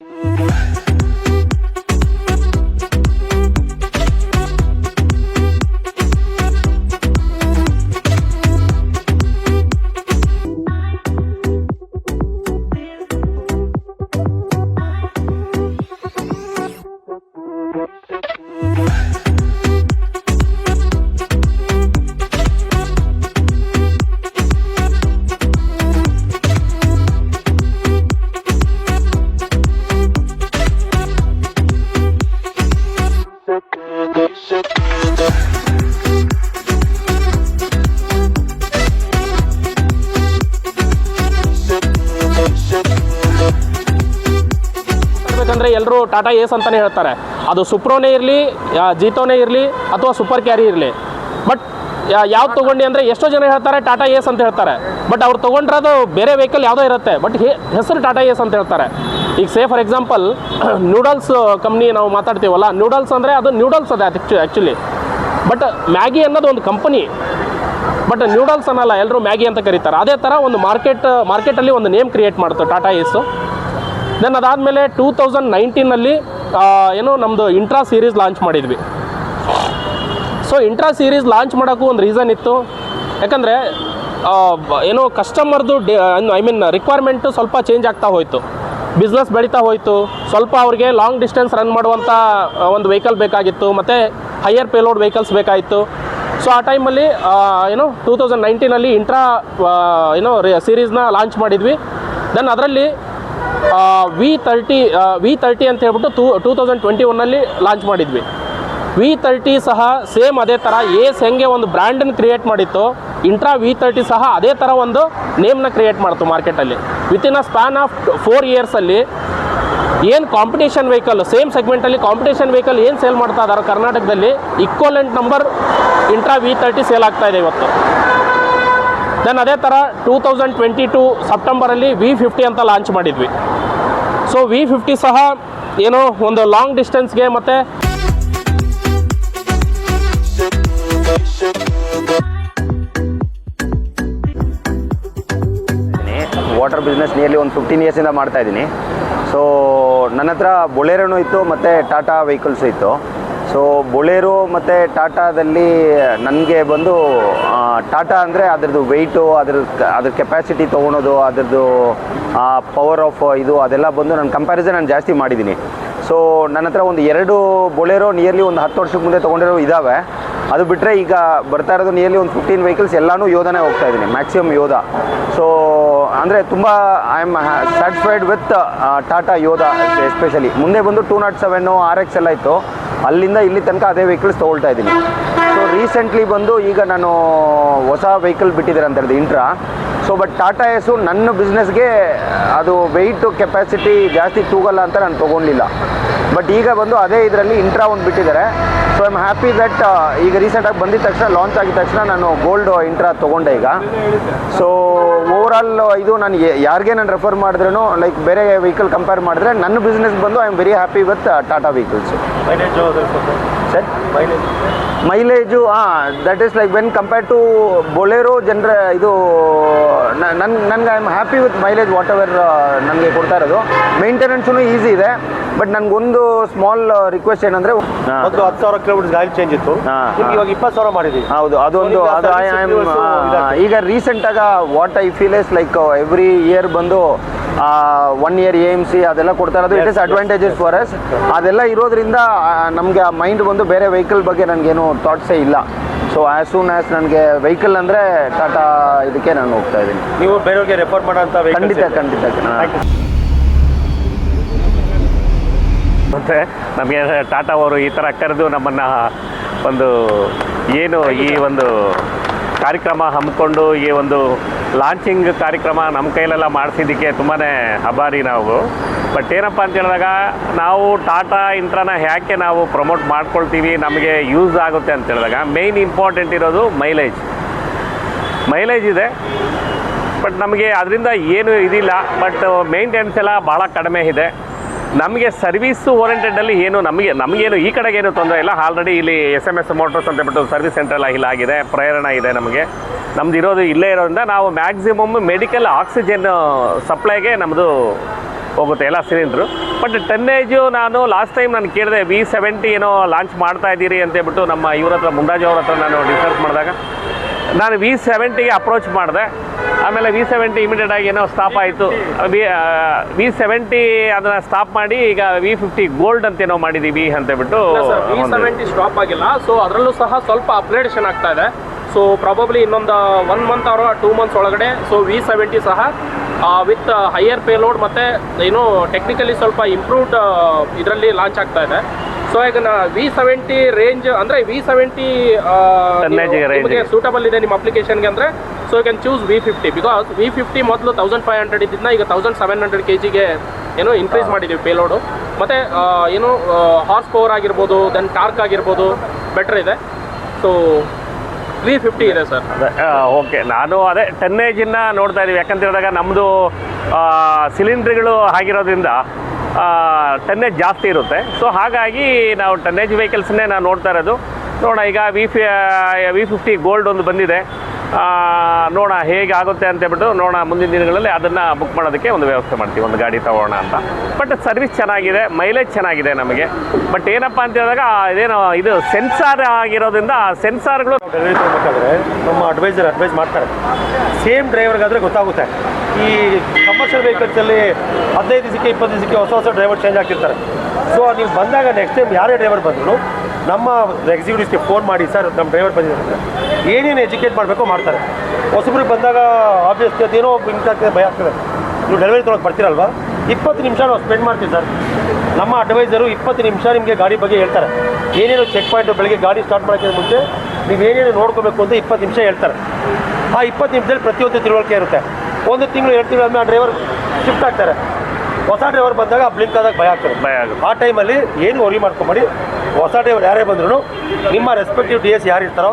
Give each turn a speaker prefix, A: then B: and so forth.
A: Música ಹೇಳ್ಬೇಕಂದ್ರೆ ಎಲ್ಲರೂ ಟಾಟಾ ಏಸ್ ಅಂತಲೇ ಹೇಳ್ತಾರೆ. ಅದು ಸುಪ್ರೋನೇ ಇರಲಿ ಜೀತೋನೇ ಇರಲಿ ಅಥವಾ ಸೂಪರ್ ಕ್ಯಾರಿ ಇರಲಿ. ಬಟ್ ಯಾವ್ದು ತೊಗೊಂಡು ಅಂದರೆ ಎಷ್ಟೋ ಜನ ಹೇಳ್ತಾರೆ ಟಾಟಾ ಏಸ್ ಅಂತ ಹೇಳ್ತಾರೆ. ಬಟ್ ಅವ್ರು ತೊಗೊಂಡ್ರದು ಬೇರೆ ವೆಹಿಕಲ್ ಯಾವುದೋ ಇರುತ್ತೆ. ಬಟ್ ಹೆಸರು ಟಾಟಾ ಏಸ್ ಅಂತ ಹೇಳ್ತಾರೆ. ಈಗ say, for example, noodles company ನಾವು ಮಾತಾಡ್ತೀವಲ್ಲ, ನೂಡಲ್ಸ್ ಅಂದರೆ ಅದು ನೂಡಲ್ಸ್ ಅದೇ ಆ್ಯಕ್ಚುಲಿ ಬಟ್ ಮ್ಯಾಗಿ ಅನ್ನೋದು ಒಂದು ಕಂಪನಿ. ಬಟ್ ನೂಡಲ್ಸ್ ಅನ್ನಲ್ಲ ಎಲ್ಲರೂ ಮ್ಯಾಗಿ ಅಂತ ಕರೀತಾರೆ. ಅದೇ ಥರ ಒಂದು ಮಾರ್ಕೆಟ್, ಮಾರ್ಕೆಟಲ್ಲಿ ಒಂದು ನೇಮ್ ಕ್ರಿಯೇಟ್ ಮಾಡ್ತು ಟಾಟಾ ಏಸು. ದೆನ್ ಅದಾದಮೇಲೆ ಟೂ ತೌಸಂಡ್ ನೈನ್ಟೀನಲ್ಲಿ ಏನೋ ನಮ್ಮದು ಇಂಟ್ರಾ ಸೀರೀಸ್ ಲಾಂಚ್ ಮಾಡಿದ್ವಿ. ಸೊ ಇಂಟ್ರಾ ಸೀರೀಸ್ ಲಾಂಚ್ ಮಾಡೋಕ್ಕೂ ಒಂದು ರೀಸನ್ ಇತ್ತು. ಯಾಕಂದರೆ ಏನೋ ಕಸ್ಟಮರ್ದು ಡಿ ಐ ಮೀನ್ ರಿಕ್ವೈರ್ಮೆಂಟು ಸ್ವಲ್ಪ ಚೇಂಜ್ ಆಗ್ತಾ ಹೋಯಿತು. ಬಿಸ್ನೆಸ್ ಬೆಳೀತಾ ಹೋಯಿತು. ಸ್ವಲ್ಪ ಅವ್ರಿಗೆ ಲಾಂಗ್ ಡಿಸ್ಟೆನ್ಸ್ ರನ್ ಮಾಡುವಂಥ ಒಂದು ವೆಹಿಕಲ್ ಬೇಕಾಗಿತ್ತು. ಮತ್ತು ಹೈಯರ್ ಪೇಲೋಡ್ ವೆಹಿಕಲ್ಸ್ ಬೇಕಾಯಿತು. ಸೊ ಆ ಟೈಮಲ್ಲಿ ಏನೋ ಟೂ ತೌಸಂಡ್ ನೈನ್ಟೀನಲ್ಲಿ ಇಂಟ್ರಾ ಏನೋ ಸೀರೀಸ್ನ ಲಾಂಚ್ ಮಾಡಿದ್ವಿ. ದೆನ್ ಅದರಲ್ಲಿ ವಿ ತರ್ಟಿ ವಿ ತರ್ಟಿ ಅಂತ ಹೇಳ್ಬಿಟ್ಟು ಟೂ ಟೂ ತೌಸಂಡ್ ಟ್ವೆಂಟಿ ಒನ್ನಲ್ಲಿ ಲಾಂಚ್ ಮಾಡಿದ್ವಿ. ವಿ ತರ್ಟಿ ಸಹ ಸೇಮ್ ಅದೇ ಥರ ಏಸ್ ಹೆಂಗೆ ಒಂದು ಬ್ರ್ಯಾಂಡನ್ನು ಕ್ರಿಯೇಟ್ ಮಾಡಿತ್ತು ಇಂಟ್ರಾ ವಿ ತರ್ಟಿ ಸಹ ಅದೇ ಥರ ಒಂದು ನೇಮ್ನ ಕ್ರಿಯೇಟ್ ಮಾಡ್ತು ಮಾರ್ಕೆಟಲ್ಲಿ within a span of four ಇಯರ್ಸಲ್ಲಿ ಏನು ಕಾಂಪಿಟೇಷನ್ ವೆಹಿಕಲ್ ಸೇಮ್ ಸೆಗ್ಮೆಂಟಲ್ಲಿ ಕಾಂಪಿಟೇಷನ್ ವೆಹಿಕಲ್ ಏನು ಸೇಲ್ ಮಾಡ್ತಾ ಇದ್ದಾರೆ ಕರ್ನಾಟಕದಲ್ಲಿ equivalent number Intra V thirty sale ಆಗ್ತಾ ಇದೆ ಇವತ್ತು. ದೆನ್ ಅದೇ ಥರ ಟೂ ತೌಸಂಡ್ ಟ್ವೆಂಟಿ ಟೂ ಸೆಪ್ಟೆಂಬರಲ್ಲಿ ವಿ ಫಿಫ್ಟಿ ಅಂತ ಲಾಂಚ್ ಮಾಡಿದ್ವಿ. ಸೊ ವಿ ಫಿಫ್ಟಿ ಸಹ ಏನೋ ಒಂದು ಲಾಂಗ್ ಡಿಸ್ಟೆನ್ಸ್ಗೆ ಮತ್ತು
B: ವಾಟರ್ ಬಿಸ್ನೆಸ್ ನಿಯರ್ಲಿ ಒಂದು ಫಿಫ್ಟೀನ್ ಇಯರ್ಸಿಂದ ಮಾಡ್ತಾ ಇದ್ದೀನಿ. ಸೊ ನನ್ನ ಹತ್ರ ಬೊಲೇರೋನು ಇತ್ತು, ಮತ್ತು ಟಾಟಾ ವೆಹಿಕಲ್ಸು ಇತ್ತು. ಸೊ ಬೊಲೆರೋ ಮತ್ತು ಟಾಟಾದಲ್ಲಿ ನನಗೆ ಬಂದು ಟಾಟಾ ಅಂದರೆ ಅದರದ್ದು ವೆಯ್ಟು ಅದ್ರ ಅದ್ರ ಕೆಪಾಸಿಟಿ ತೊಗೊಳೋದು, ಅದರದ್ದು ಪವರ್ ಆಫ್ ಇದು ಅದೆಲ್ಲ ಬಂದು ನಾನು ಕಂಪ್ಯಾರಿಸನ್ ನಾನು ಜಾಸ್ತಿ ಮಾಡಿದ್ದೀನಿ ಸೊ ನನ್ನ ಹತ್ರ ಒಂದು ಎರಡು ಬೊಲೆರೋ ನಿಯರ್ಲಿ ಒಂದು ಹತ್ತು ವರ್ಷಕ್ಕೆ ಮುಂದೆ ತೊಗೊಂಡಿರೋ ಇದ್ದಾವೆ ಅದು ಬಿಟ್ಟರೆ ಈಗ ಬರ್ತಾ ಇರೋದು ನಿಯರ್ಲಿ ಒಂದು ಫಿಫ್ಟೀನ್ ವೆಹಿಕಲ್ಸ್ ಎಲ್ಲನೂ ಯೋಧನೇ ಹೋಗ್ತಾ ಇದ್ದೀನಿ ಮ್ಯಾಕ್ಸಿಮಮ್ ಯೋಧ. ಸೊ ಅಂದರೆ ತುಂಬ I am satisfied with Tata Yodha especially ಮುಂದೆ ಬಂದು two not seven R X ಎಲ್ಲ ಇತ್ತು. ಅಲ್ಲಿಂದ ಇಲ್ಲಿ ತನಕ ಅದೇ ವೆಹಿಕಲ್ಸ್ ತೊಗೊಳ್ತಾ ಇದ್ದೀನಿ. ಸೊ ರೀಸೆಂಟ್ಲಿ ಬಂದು ಈಗ ನಾನು ಹೊಸ ವೆಹಿಕಲ್ ಬಿಟ್ಟಿದ್ದಾರೆ ಅಂತ ಹೇಳಿದೆ Intra so but Tata Ace ನನ್ನ ಬಿಸ್ನೆಸ್ಗೆ ಅದು ವೆಯ್ಟು ಕೆಪಾಸಿಟಿ ಜಾಸ್ತಿ ತೂಗಲ್ಲ ಅಂತ ನಾನು ತೊಗೊಂಡಿಲ್ಲ. ಬಟ್ ಈಗ ಬಂದು ಅದೇ ಇದರಲ್ಲಿ ಇಂಟ್ರಾ ಒಂದು ಬಿಟ್ಟಿದ್ದಾರೆ. So I am happy that ಈಗ ರೀಸೆಂಟಾಗಿ ಬಂದಿದ ತಕ್ಷಣ ಲಾಂಚ್ ಆಗಿದ ತಕ್ಷಣ ನಾನು ಗೋಲ್ಡ್ ಇಂಟ್ರಾ ತೊಗೊಂಡೆ ಈಗ. ಸೊ ಓವರಾಲ್ ಇದು ನಾನು ಯಾರಿಗೆ ನಾನು ರೆಫರ್ ಮಾಡಿದ್ರೂ ಲೈಕ್ ಬೇರೆ ವೆಹಿಕಲ್ ಕಂಪೇರ್ ಮಾಡಿದ್ರೆ ನನ್ನ ಬಿಸ್ನೆಸ್ ಬಂದು I am very happy with Tata vehicles sir mileage ಹಾಂ that is like when compare to Bolero ಜನರ ಇದು ನನ್ನ ನನಗೆ I am happy with mileage whatever ನನಗೆ ಕೊಡ್ತಾ ಇರೋದು. ಮೇಂಟೆನೆನ್ಸೂ ಈಸಿ ಇದೆ ಬಟ್ ನನಗೊಂದು ಸ್ಮಾಲ್ ರಿಕ್ವೆಸ್ಟ್ ಏನಂದ್ರೆ
C: ಮೊದಲು ಹತ್ತು ಸಾವಿರ ಕಿಲೋಮೀಟರ್ ಗಾಡಿ ಚೇಂಜ್ ಇತ್ತು.
B: ಹಾ,
C: ನಿಮ್ಗೆ
B: ಹಾ.
C: ಇವಾಗ ಇಪ್ಪತ್ತು ಸಾವಿರ ಮಾಡಿದ್ದೀವಿ.
B: ಹೌದು ಅದೊಂದು
C: ಈಗ
B: ಅದು ಐ
C: service
B: ಆಮ್
C: ಈಗ ರೀಸೆಂಟ್
B: ಈಗ ರೀಸೆಂಟಾಗ what I feel is like every year ಬಂದು one year A M C ಅದೆಲ್ಲ ಕೊಡ್ತಾ ಇರೋದು it is advantages for us ಅದೆಲ್ಲ ಇರೋದ್ರಿಂದ ನಮಗೆ ಆ ಮೈಂಡ್ ಬಂದು ಬೇರೆ ವೆಹಿಕಲ್ ಬಗ್ಗೆ ನನಗೇನು ಥಾಟ್ಸೇ ಇಲ್ಲ. ಸೊ ಆಸ್ ಸೂನ್ ಆಸ್ ನನಗೆ ವೆಹಿಕಲ್ ಅಂದರೆ ಟಾಟಾ ಇದಕ್ಕೆ ನಾನು ಹೋಗ್ತಾ ಇದ್ದೀನಿ.
C: ನೀವು ಬೇರೆಯವ್ರಿಗೆ ರೆಫರ್ ಮಾಡೋಂಥ
B: ಖಂಡಿತ ಖಂಡಿತ
D: ಮತ್ತು ನಮಗೆ ಟಾಟಾ ಅವರು ಈ ಥರ ಕರೆದು ನಮ್ಮನ್ನು ಒಂದು ಏನು ಈ ಒಂದು ಕಾರ್ಯಕ್ರಮ ಹಮ್ಮಿಕೊಂಡು ಈ ಒಂದು ಲಾಂಚಿಂಗ್ ಕಾರ್ಯಕ್ರಮ ನಮ್ಮ ಕೈಲೆಲ್ಲ ಮಾಡಿಸಿದ್ದಕ್ಕೆ ತುಂಬಾ ಆಭಾರಿ ನಾವು. ಬಟ್ ಏನಪ್ಪ ಅಂತ ಹೇಳಿದಾಗ ನಾವು ಟಾಟಾ ಇಂತ್ರನ ಯಾಕೆ ನಾವು ಪ್ರಮೋಟ್ ಮಾಡ್ಕೊಳ್ತೀವಿ, ನಮಗೆ ಯೂಸ್ ಆಗುತ್ತೆ ಅಂತ ಹೇಳಿದಾಗ ಮೇಯ್ನ್ ಇಂಪಾರ್ಟೆಂಟ್ ಇರೋದು ಮೈಲೇಜ್ ಮೈಲೇಜ್ ಇದೆ ಬಟ್ ನಮಗೆ ಅದರಿಂದ ಏನು ಇದಿಲ್ಲ ಬಟ್ ಮೇಂಟೆನೆನ್ಸ್ ಎಲ್ಲ ಭಾಳ ಕಡಿಮೆ ಇದೆ. ನಮಗೆ ಸರ್ವಿಸ್ ಓರಿಯೆಂಟೆಡಲ್ಲಿ ಏನು ನಮಗೆ ನಮಗೇನು ಈ ಕಡೆಗೇನು ತೊಂದರೆ ಇಲ್ಲ. ಆಲ್ರೆಡಿ ಇಲ್ಲಿ ಎಸ್ ಎಂ ಎಸ್ ಮೋಟರ್ಸ್ ಅಂತ ಹೇಳ್ಬಿಟ್ಟು ಸರ್ವಿಸ್ ಸೆಂಟರ್ ಎಲ್ಲ ಇಲ್ಲಾಗಿದೆ ಪ್ರೇರಣ ಇದೆ ನಮಗೆ. ನಮ್ದು ಇರೋದು ಇಲ್ಲೇ ಇರೋದ್ರಿಂದ ನಾವು ಮ್ಯಾಕ್ಸಿಮಮ್ ಮೆಡಿಕಲ್ ಆಕ್ಸಿಜನ್ ಸಪ್ಲೈಗೆ ನಮ್ಮದು ಹೋಗುತ್ತೆ ಎಲ್ಲ ಸಿಲಿಂಡ್ರು. ಬಟ್ ಟನ್ನೇಜು ನಾನು ಲಾಸ್ಟ್ ಟೈಮ್ ನಾನು ಕೇಳಿದೆ ವಿ ಸೆವೆಂಟಿ ಏನೋ ಲಾಂಚ್ ಮಾಡ್ತಾ ಇದ್ದೀರಿ ಅಂತ ಹೇಳ್ಬಿಟ್ಟು ನಮ್ಮ ಇವ್ರ ಹತ್ರ ಮುಂದಾಜು ಅವ್ರ ಹತ್ರ ನಾನು ಡಿಸ್ಕಸ್ ಮಾಡಿದಾಗ ನಾನು ವಿ ಸೆವೆಂಟಿಗೆ ಅಪ್ರೋಚ್ ಮಾಡಿದೆ. ಆಮೇಲೆ ವಿ ಸೆವೆಂಟಿ ಇಮಿಡಿಯೇಟ್ ಆಗಿ ಏನೋ ಸ್ಟಾಪ್ ಆಯಿತು. ವಿ ವಿ ಸೆವೆಂಟಿ ಅದನ್ನು ಸ್ಟಾಪ್ ಮಾಡಿ ಈಗ ವಿ ಫಿಫ್ಟಿ ಗೋಲ್ಡ್ ಅಂತ ಏನೋ ಮಾಡಿದ್ದೀವಿ ಅಂತ ಹೇಳ್ಬಿಟ್ಟು
A: ವಿ ಸೆವೆಂಟಿ ಸ್ಟಾಪ್ ಆಗಿಲ್ಲ. ಸೊ ಅದರಲ್ಲೂ ಸಹ ಸ್ವಲ್ಪ ಅಪ್ಗ್ರೇಡೇಷನ್ ಆಗ್ತಾ ಇದೆ. ಸೊ ಪ್ರಾಬಬ್ಲಿ ಇನ್ನೊಂದು ಒನ್ ಮಂತ್ ಅವರು ಟೂ ಮಂತ್ಸ್ ಒಳಗಡೆ ಸೊ ವಿ ಸೆವೆಂಟಿ ಸಹ ವಿತ್ ಹೈಯರ್ ಪೇಲೋಡ್ ಮತ್ತು ಏನು ಟೆಕ್ನಿಕಲಿ ಸ್ವಲ್ಪ ಇಂಪ್ರೂವ್ಡ್ ಇದರಲ್ಲಿ ಲಾಂಚ್ ಆಗ್ತಾ ಇದೆ. ಸೊ ಈಗ ವಿ ಸೆವೆಂಟಿ ರೇಂಜ್ ಅಂದರೆ ವಿ ಸೆವೆಂಟಿ ಸೂಟಬಲ್ ಇದೆ ನಿಮ್ಮ ಅಪ್ಲಿಕೇಶನ್ಗೆ ಅಂದರೆ so you can choose V fifty because V fifty ಮೊದಲು ತೌಸಂಡ್ ಫೈವ್ ಹಂಡ್ರೆಡ್ ಇದ್ದಿದ್ದನ್ನ ಈಗ ತೌಸಂಡ್ ಸೆವೆನ್ ಹಂಡ್ರೆಡ್ ಕೆ ಜಿಗೆ ಏನೋ ಇನ್ಕ್ರೀಸ್ ಮಾಡಿದ್ದೀವಿ ಪೇಲೋಡು ಮತ್ತು ಏನು ಹಾರ್ಸ್ ಪವರ್ ಆಗಿರ್ಬೋದು ದೆನ್ ಟಾರ್ಕ್ ಆಗಿರ್ಬೋದು ಬೆಟರ್ ಇದೆ. ಸೊ ತ್ರೀ ಫಿಫ್ಟಿ ಇದೆ ಸರ್
D: ಓಕೆ ನಾನು ಅದೇ ಟೆನ್ ಏಜಿನ ನೋಡ್ತಾ ಇದ್ದೀವಿ ಯಾಕಂತ ಹೇಳಿದಾಗ ನಮ್ಮದು ಸಿಲಿಂಡ್ರ್ಗಳು ಆಗಿರೋದ್ರಿಂದ ಟನ್ನೇಜ್ ಜಾಸ್ತಿ ಇರುತ್ತೆ. ಸೊ ಹಾಗಾಗಿ ನಾವು ಟನ್ನೇಜ್ ವೆಹಿಕಲ್ಸ್ನೇ ನಾನು ನೋಡ್ತಾ ಇರೋದು. ನೋಡೋಣ, ಈಗ V fi V fifty gold ಒಂದು ಬಂದಿದೆ. ನೋಡೋಣ ಹೇಗೆ ಆಗುತ್ತೆ ಅಂತ ಹೇಳ್ಬಿಟ್ಟು ನೋಡೋಣ ಮುಂದಿನ ದಿನಗಳಲ್ಲಿ ಅದನ್ನು ಬುಕ್ ಮಾಡೋದಕ್ಕೆ ಒಂದು ವ್ಯವಸ್ಥೆ ಮಾಡ್ತೀವಿ. ಒಂದು ಗಾಡಿ ತಗೋಣ ಅಂತ. ಬಟ್ ಸರ್ವಿಸ್ ಚೆನ್ನಾಗಿದೆ ಮೈಲೇಜ್ ಚೆನ್ನಾಗಿದೆ ನಮಗೆ. ಬಟ್ ಏನಪ್ಪ ಅಂತ ಹೇಳಿದಾಗ ಇದೇನು ಇದು ಸೆನ್ಸಾರ್ ಆಗಿರೋದ್ರಿಂದ ಸೆನ್ಸಾರ್ಗಳು
C: ನಮ್ಮ ಅಡ್ವೈಸರ್ ಅಡ್ವೈಸ್ ಮಾಡ್ತಾರೆ. ಸೇಮ್ ಡ್ರೈವರ್ಗಾದರೆ ಗೊತ್ತಾಗುತ್ತೆ. ಈ ಕಮರ್ಷಿಯಲ್ ವೆಹಿಕಲ್ಸಲ್ಲಿ ಹದಿನೈದು ದಿವಸಕ್ಕೆ ಇಪ್ಪತ್ತು ದಿವಸಕ್ಕೆ ಹೊಸ ಹೊಸ ಡ್ರೈವರ್ ಚೇಂಜ್ ಆಗ್ತಿರ್ತಾರೆ ಸೊ ನೀವು ಬಂದಾಗ ನೆಕ್ಸ್ಟ್ ಟೈಮ್ ಯಾರೇ ಡ್ರೈವರ್ ಬಂದ್ರು, ನಮ್ಮ ಎಕ್ಸಿಕ್ಯೂಟಿವ್ಸ್ಗೆ ಫೋನ್ ಮಾಡಿ, ಸರ್ ನಮ್ಮ ಡ್ರೈವರ್ ಬಂದಿದ್ದಾರೆ. ಏನೇನು ಎಜುಕೇಟ್ ಮಾಡಬೇಕು ಮಾಡ್ತಾರೆ. ಹೊಸಬ್ರಿಗೆ ಬಂದಾಗ ಆಬ್ವಿಯಸ್ಲಿ ಅದೇನೋ ಆಗ್ತದೆ ಭಯ ಆಗ್ತದೆ. ನೀವು ಡೆಲಿವರಿ ತೊಗೊಳಕ್ಕೆ ಬರ್ತೀರಲ್ವಾ? ಇಪ್ಪತ್ತು ನಿಮಿಷ ನಾವು ಸ್ಪೆಂಡ್ ಮಾಡ್ತೀವಿ, ಸರ್. ನಮ್ಮ ಅಡ್ವೈಸರು ಇಪ್ಪತ್ತು ನಿಮಿಷ ನಿಮಗೆ ಗಾಡಿ ಬಗ್ಗೆ ಹೇಳ್ತಾರೆ. ಏನೇನು ಚೆಕ್ ಪಾಯಿಂಟ್ ಬೆಳಗ್ಗೆ ಗಾಡಿ ಸ್ಟಾರ್ಟ್ ಮಾಡೋಕ್ಕೆ ಮುಂಚೆ, ನೀವು ಏನೇನು ನೋಡ್ಕೋಬೇಕು ಅಂತ ಇಪ್ಪತ್ತು ನಿಮಿಷ ಹೇಳ್ತಾರೆ. ಆ ಇಪ್ಪತ್ತು ನಿಮಿಷದಲ್ಲಿ ಪ್ರತಿಯೊಂದು ತಿಳುವಳಿಕೆ ಇರುತ್ತೆ. ಒಂದು ತಿಂಗಳು ಎರಡು ತಿಂಗಳು ಆದ್ಮೇಲೆ ಆ ಡ್ರೈವರ್ ಶಿಫ್ಟ್ ಆಗ್ತಾರೆ. ಹೊಸ ಡ್ರೈವರ್ ಬಂದಾಗ ಬ್ಲಿಂಕ್ ಆದಾಗ ಭಯ ಆಗ್ತದೆ.
D: ಭಯ ಆಗುತ್ತೆ.
C: ಆ ಟೈಮಲ್ಲಿ ಏನು ವರಿ ಮಾಡ್ಕೊಂಬಿಡಿ. ಹೊಸ ಡ್ರೈವರ್ ಯಾರೇ ಬಂದ್ರು ನಿಮ್ಮ ರೆಸ್ಪೆಕ್ಟಿವ್ ಡಿ ಎಸ್ ಯಾರು ಇರ್ತಾರೋ